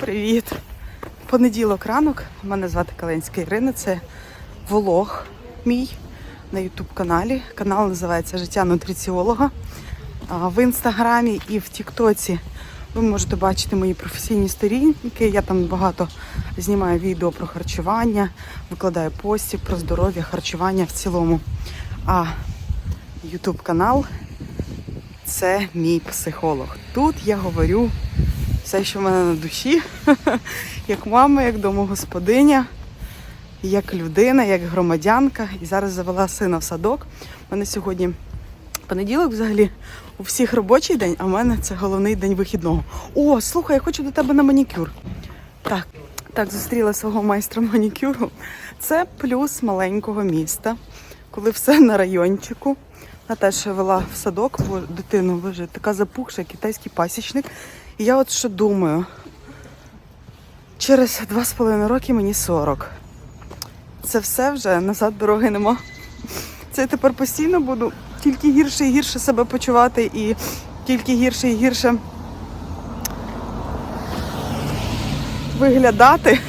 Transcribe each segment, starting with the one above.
Привіт! Понеділок ранок. Мене звати Каленська Ірина. Це влог мій на Ютуб каналі. Канал називається Життя нутриціолога. В інстаграмі і в Тіктоці ви можете бачити мої професійні сторінки. Я там багато знімаю відео про харчування, викладаю постів про здоров'я, харчування в цілому. А Ютуб канал це мій психолог. Тут я говорю все, що в мене на душі, як мама, як домогосподиня, як людина, як громадянка. І зараз завела сина в садок. У мене сьогодні понеділок взагалі у всіх робочий день, а в мене це головний день вихідного. О, слухай, я хочу до тебе на манікюр. Так, так, зустріла свого майстра манікюру. Це плюс маленького міста, коли все на райончику. Теж вела в садок бо дитину, боже, така запухша, китайський пасічник. І я от що думаю, через два з половиною роки мені 40. Це все вже назад дороги нема. Це я тепер постійно буду тільки гірше і гірше себе почувати і тільки гірше і гірше виглядати.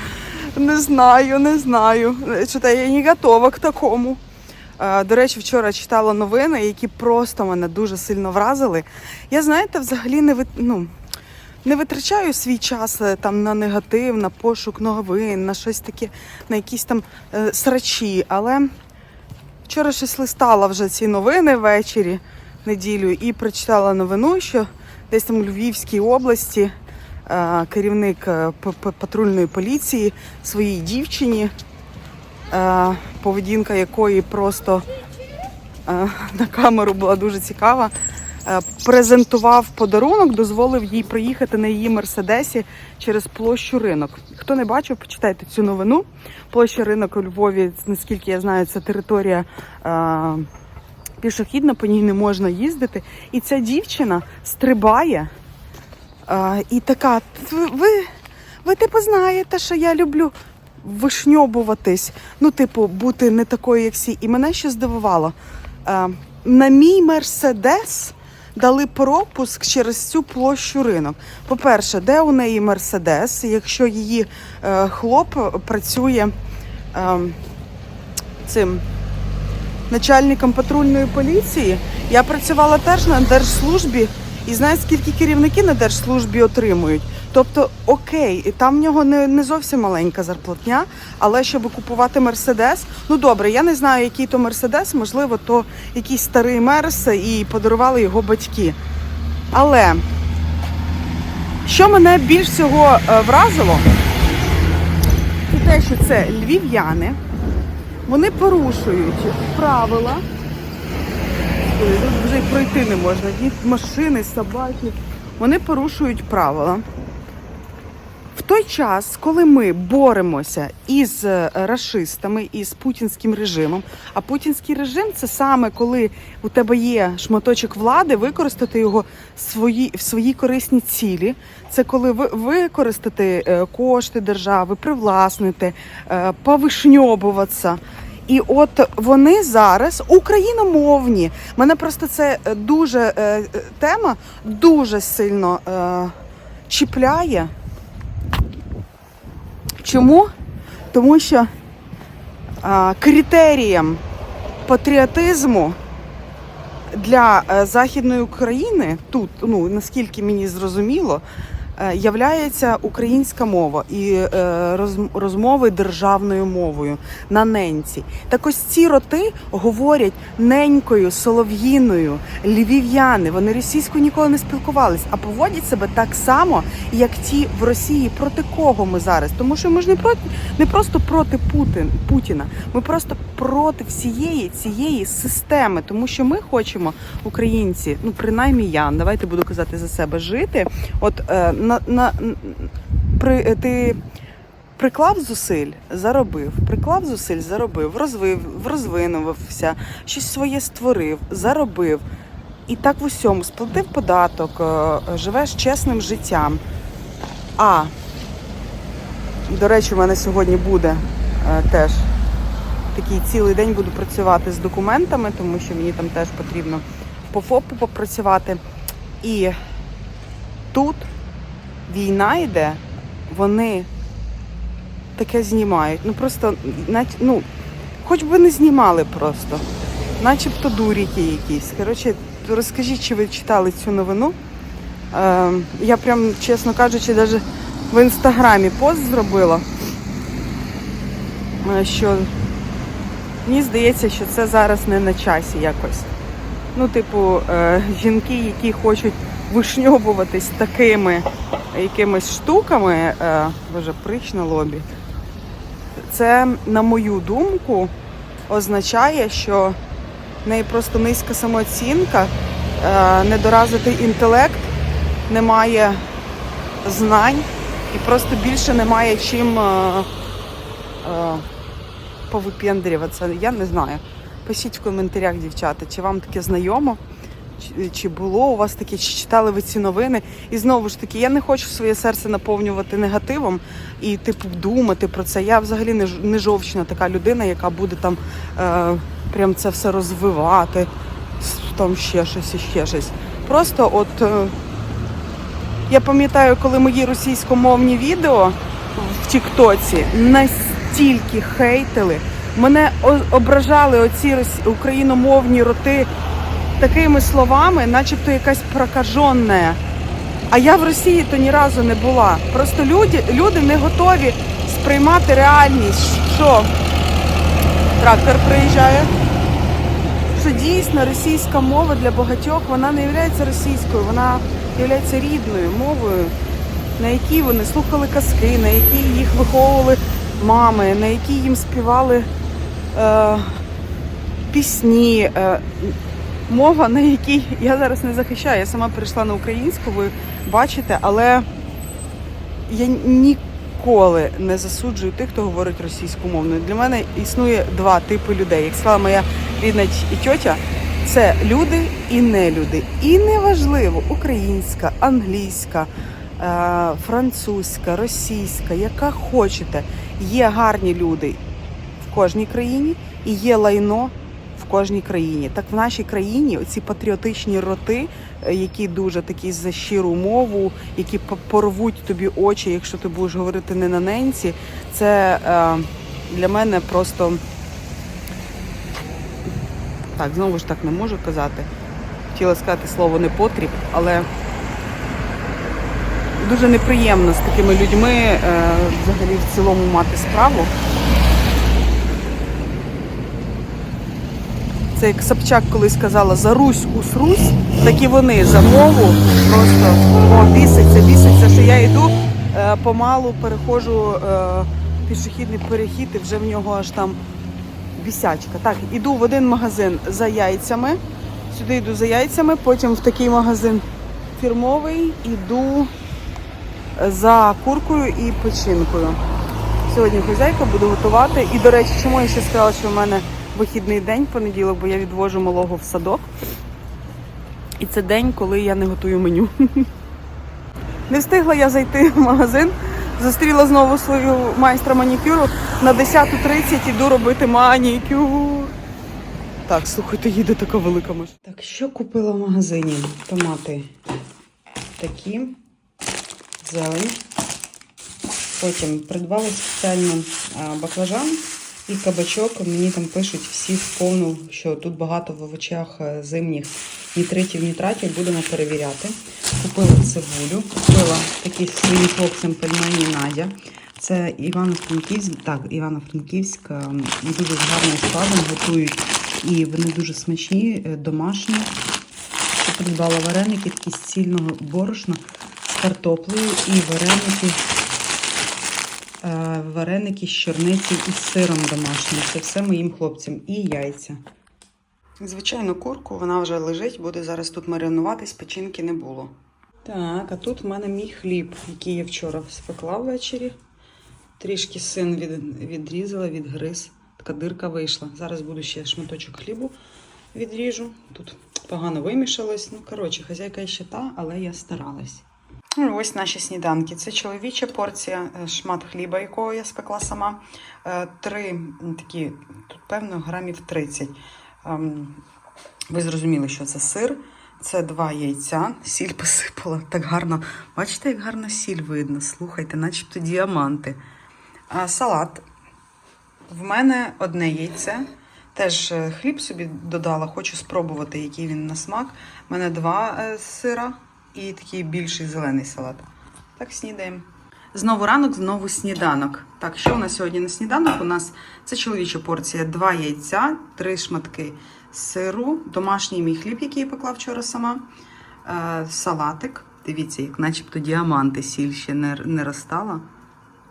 Не знаю, не знаю. Що я не готова к такому. Е, До речі, вчора читала новини, які просто мене дуже сильно вразили. Я, знаєте, взагалі не вит- ну, не витрачаю свій час е, там на негатив, на пошук новин, на щось таке, на якісь там е, срачі. Але вчора щось листала вже ці новини ввечері, неділю, і прочитала новину, що десь там у Львівській області е, керівник е, патрульної поліції своїй дівчині поведінка якої просто е, на камеру була дуже цікава. е, Презентував подарунок, дозволив їй проїхати на її мерседесі через площу ринок. Хто не бачив, почитайте цю новину. Площа ринок у Львові, наскільки я знаю, це територія е, пішохідна, по ній не можна їздити. І ця дівчина стрибає е, і така: ви, ви, ви типу знаєте, що я люблю вишньобуватись, ну, типу, бути не такою, як всі. І мене ще здивувало. Е, на мій мерседес дали пропуск через цю площу ринок. По-перше, де у неї мерседес, якщо її е, хлоп працює е, цим начальником патрульної поліції. Я працювала теж на держслужбі і знаю, скільки керівники на держслужбі отримують. Тобто, окей, і там в нього не, не зовсім маленька зарплатня, але щоб купувати мерседес, ну добре, я не знаю, який то мерседес, можливо, то якийсь старий мерс і подарували його батьки. Але що мене більш всього е, вразило, це те, що це львів'яни, вони порушують правила. Тут вже й пройти не можна. Ні машини, собаки. Вони порушують правила. В той час, коли ми боремося із е, рашистами, із путінським режимом, а путінський режим це саме коли у тебе є шматочок влади, використати його свої, в свої корисні цілі. Це коли ви використати е, кошти держави, привласнити, е, повишньобуватися. І от вони зараз україномовні. Мене просто це дуже тема дуже сильно чіпляє. Чому? Тому що а, критерієм патріотизму для е, Західної України тут, ну наскільки мені зрозуміло, являється українська мова і е, роз- розмови державною мовою на ненці. Так ось ці роти говорять ненькою, солов'їною, львів'яни. Вони російською ніколи не спілкувались, а поводять себе так само, як ті в Росії. Проти кого ми зараз? Тому що ми ж не проти не просто проти Путин, Путіна. Ми просто проти всієї цієї системи, тому що ми хочемо, українці, ну принаймні я, давайте буду казати за себе, жити. От е, на, на при ти. Приклав зусиль, заробив, приклав зусиль, заробив, розвив, розвинувався, щось своє створив, заробив. І так в усьому сплатив податок, е, живеш чесним життям. А, до речі, у мене сьогодні буде е, теж такий цілий день буду працювати з документами, тому що мені там теж потрібно по ФОПу попрацювати. І тут війна йде вони таке знімають. Ну просто, ну, хоч би не знімали просто. Начебто дуріки якісь. Коротше, розкажіть, чи ви читали цю новину. Е, я прям, чесно кажучи, навіть в інстаграмі пост зробила, е, що мені здається, що це зараз не на часі якось. Ну, типу, е, жінки, які хочуть вишньобуватись такими якимись штуками, е, боже, прич на лобі. Це, на мою думку, означає, що в неї просто низька самооцінка, е, недоразвитий інтелект, немає знань і просто більше немає чим е, е, повипендрюватися. Я не знаю. Пишіть в коментарях, дівчата, чи вам таке знайомо, чи, було у вас таке, чи читали ви ці новини. І знову ж таки, я не хочу своє серце наповнювати негативом і, типу, думати про це. Я взагалі не, не жовчна така людина, яка буде там е, прям це все розвивати, там ще щось і ще щось. Просто от. Е, я пам'ятаю, коли мої російськомовні відео в Тіктоці настільки хейтили, мене ображали оці україномовні роти такими словами, начебто якась прокаженна. А я в Росії то ні разу не була. Просто люди, люди не готові сприймати реальність, що трактор приїжджає. Що дійсно російська мова для багатьох вона не є російською, вона є рідною мовою, на якій вони слухали казки, на якій їх виховували мами, на якій їм співали е, пісні. Е, мова, на якій я зараз не захищаю. Я сама перейшла на українську, ви бачите, але я ніколи не засуджую тих, хто говорить російськомовною. Для мене існує два типи людей. Як сказала моя рідна і тьотя, це люди і нелюди. І неважливо, українська, англійська, е, французька, російська, яка хочете. Є гарні люди в кожній країні і є лайно кожній країні. Так в нашій країні оці патріотичні роти, е, які дуже такі за щиру мову, які по- порвуть тобі очі, якщо ти будеш говорити не на ненці, це е, для мене просто так, знову ж так не можу казати. Хотіла сказати слово непотріб, але дуже неприємно з такими людьми е, взагалі в цілому мати справу. Це як Собчак колись сказала за Русь усрусь, так і вони за мову просто о, біситься, біситься, що я йду е, помалу, переходжу е, пішохідний перехід, і вже в нього аж там бісячка. Так, іду в один магазин за яйцями. Сюди йду за яйцями, потім в такий магазин фірмовий, іду за куркою і печінкою. Сьогодні хазяйка буду готувати. І, до речі, чому я ще сказала, що в мене вихідний день, понеділок, бо я відвожу малого в садок. І це день, коли я не готую меню. Не встигла я зайти в магазин, зустріла знову свою майстра манікюру. На 10.30 іду робити манікюр. Так, слухайте, їде така велика машина. Так, що купила в магазині? Томати такі, зелень. Потім придбала спеціально баклажан і кабачок. Мені там пишуть всі в повну, що тут багато в овочах е, зимніх нітритів, нітратів. Будемо перевіряти. Купила цибулю, купила такі своїм хлопцям пельмені Надя. Це Івано-Франківськ, так, Івано-Франківськ, ем, дуже з гарним складом готують і вони дуже смачні, е, домашні. Придбала вареники такі з цільного борошна з картоплею і вареники е, вареники з чорниці і з сиром домашнім. Це все моїм хлопцям. І яйця. Звичайно, курку вона вже лежить, буде зараз тут маринуватись, печінки не було. Так, а тут в мене мій хліб, який я вчора спекла ввечері. Трішки син від, відрізала, відгриз. Така дирка вийшла. Зараз буду ще шматочок хлібу відріжу. Тут погано вимішалось. Ну, коротше, хазяйка ще та, але я старалась. Ну, Ось наші сніданки. Це чоловіча порція, е, шмат хліба, якого я спекла сама. Е, Три такі, тут, певно, грамів 30. Ем, Ви зрозуміли, що це сир. Це два яйця. Сіль посипала. Так гарно. Бачите, як гарно сіль видно. Слухайте, начебто діаманти. А салат. В мене одне яйце. Теж е, хліб собі додала, хочу спробувати, який він на смак. У мене два сира і такий більший зелений салат. Так, снідаємо. Знову ранок, знову сніданок. Так, що у нас сьогодні на сніданок? У нас це чоловіча порція: два яйця, три шматки сиру, домашній мій хліб, який я пекла вчора сама, е, салатик. Дивіться, як начебто діаманти сіль ще не, не розтала.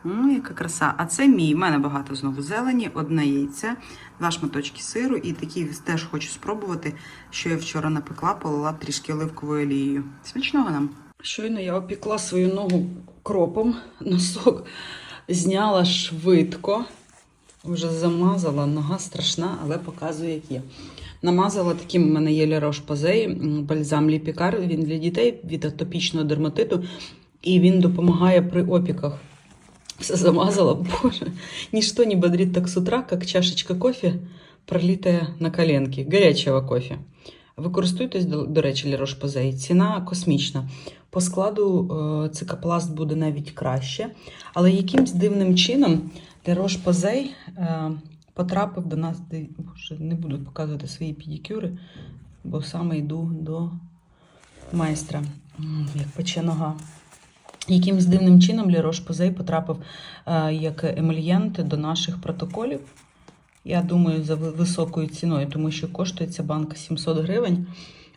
Ну, яка краса. А це мій. У мене багато знову зелені, одне яйце, два шматочки сиру і такі теж хочу спробувати, що я вчора напекла, полила трішки оливковою олією. Смачного нам. Щойно я опікла свою ногу кропом, носок зняла швидко. Вже замазала, нога страшна, але показую, як є. Намазала таким, у мене є Лярош Позей, бальзам Ліпікар. Він для дітей від атопічного дерматиту, і він допомагає при опіках. Все замазала, боже. Ничто не бодрит так с утра, как чашечка кофе, пролитая на коленки, гарячого кофе. Ви користуєтесь, до, речі, Лерош Позей. Ціна космічна. По складу е, цикапласт буде навіть краще. Але якимсь дивним чином Лерош Позей е, потрапив до нас. Боже, не буду показувати свої педикюри, бо саме йду до майстра, як пече нога. Якимсь дивним чином Лірош Позей потрапив е, як емельєнт до наших протоколів. Я думаю, за високою ціною, тому що коштує ця банка 700 гривень.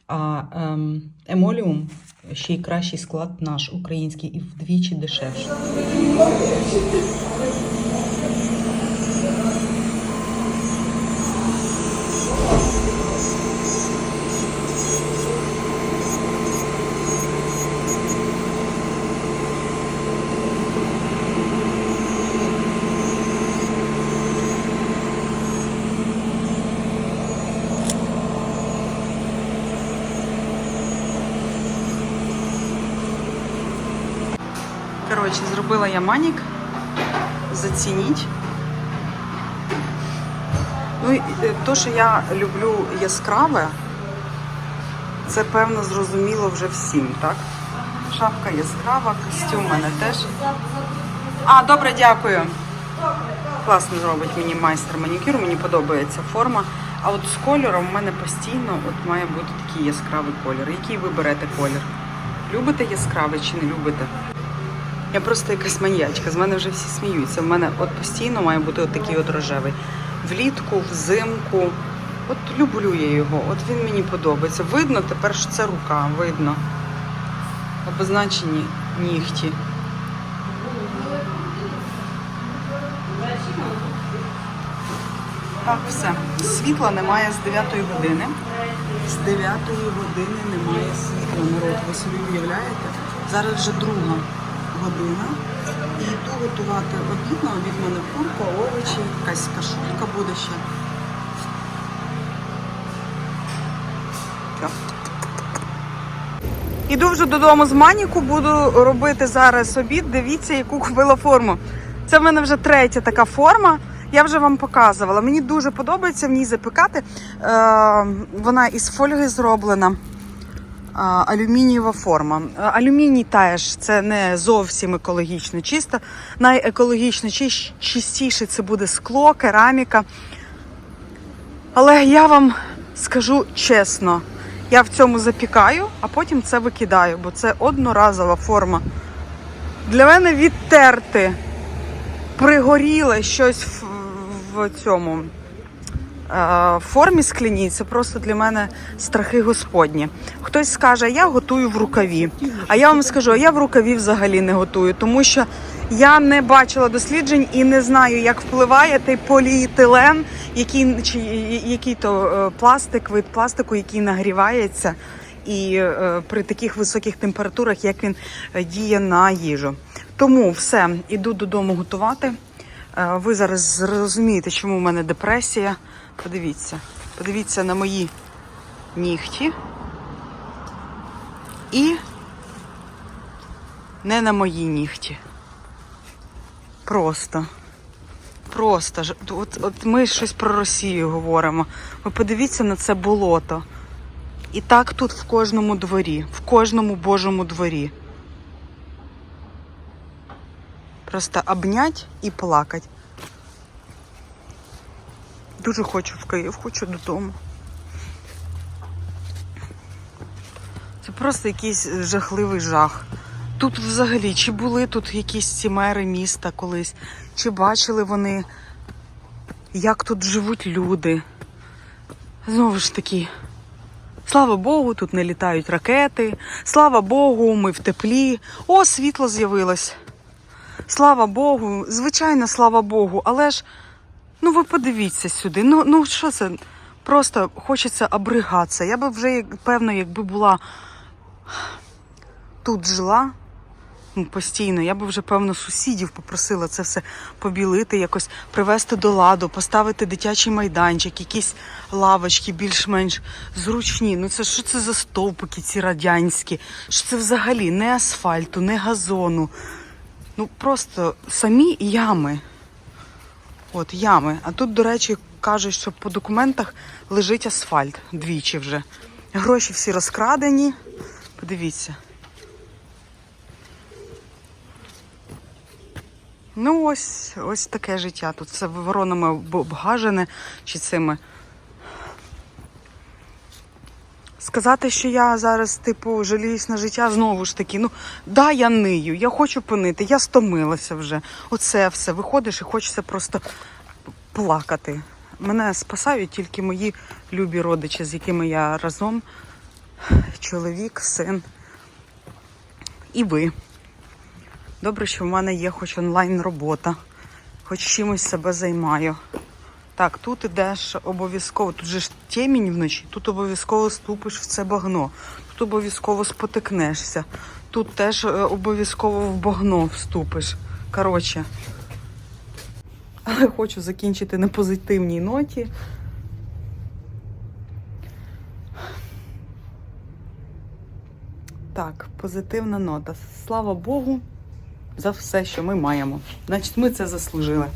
А ем, емоліум ще й кращий склад наш український і вдвічі дешевше. Коротше, зробила я манік. Зацініть. Ну, і, е, то, що я люблю яскраве, це певно зрозуміло вже всім, так? Шапка яскрава, костюм у мене теж. А, добре, дякую. Класно зробить мені майстер манікюр, мені подобається форма. А от з кольором в мене постійно от має бути такий яскравий колір. Який ви берете колір? Любите яскравий чи не любите? Я просто якась маньячка, з мене вже всі сміються. В мене от постійно має бути от такий от рожевий. Влітку, взимку. От люблю я його, от він мені подобається. Видно тепер, що це рука, видно. Обозначені нігті. Так, все. Світла немає з 9 години. З 9 години немає світла, народ. Ви собі уявляєте? Зараз вже друга година. І йду готувати обід. Обід мене курка, овочі, якась кашутка буде ще. Іду вже додому з маніку, буду робити зараз обід. Дивіться, яку купила форму. Це в мене вже третя така форма. Я вже вам показувала. Мені дуже подобається в ній запекати. Е, вона із фольги зроблена. Алюмінієва форма. Алюміній теж це не зовсім екологічно чисто. Найекологічно чистіше це буде скло, кераміка. Але я вам скажу чесно, я в цьому запікаю, а потім це викидаю, бо це одноразова форма. Для мене відтерти пригоріле щось в, в цьому формі скляній, це просто для мене страхи господні. Хтось скаже, я готую в рукаві. А я вам скажу, я в рукаві взагалі не готую, тому що я не бачила досліджень і не знаю, як впливає той поліетилен, який, чи який то е, пластик, вид пластику, який нагрівається. І е, при таких високих температурах, як він е, діє на їжу. Тому все, іду додому готувати. Е, Ви зараз зрозумієте, чому в мене депресія. Подивіться, подивіться на мої нігті. І не на мої нігті. Просто. Просто. От, от ми щось про Росію говоримо. Ви подивіться на це болото. І так тут в кожному дворі, в кожному божому дворі. Просто обнять і плакать. Дуже хочу в Київ, хочу додому. Це просто якийсь жахливий жах. Тут взагалі, чи були тут якісь ці мери міста колись, чи бачили вони, як тут живуть люди. Знову ж таки, слава Богу, тут не літають ракети. Слава Богу, ми в теплі. О, світло з'явилось. Слава Богу, звичайно, слава Богу, але ж ну ви подивіться сюди. Ну, ну що це? Просто хочеться обригатися. Я би вже, певно, якби була тут жила ну, постійно, я би вже, певно, сусідів попросила це все побілити, якось привести до ладу, поставити дитячий майданчик, якісь лавочки більш-менш зручні. Ну це що це за стовпики ці радянські? Що це взагалі не асфальту, не газону. Ну просто самі ями. От ями. А тут, до речі, кажуть, що по документах лежить асфальт двічі вже. Гроші всі розкрадені. Подивіться. Ну, ось, ось таке життя. Тут все воронами обгажене чи цими. Сказати, що я зараз, типу, жаліюсь на життя, знову ж таки, ну да, я нию, я хочу понити, я стомилася вже. Оце все. Виходиш і хочеться просто плакати. Мене спасають тільки мої любі родичі, з якими я разом, чоловік, син і ви. Добре, що в мене є хоч онлайн робота, хоч чимось себе займаю. Так, тут ідеш обов'язково, тут же ж темінь вночі, тут обов'язково ступиш в це багно, тут обов'язково спотикнешся, тут теж е, обов'язково в багно вступиш. Коротше. Але хочу закінчити на позитивній ноті. Так, позитивна нота. Слава Богу за все, що ми маємо. Значить, ми це заслужили.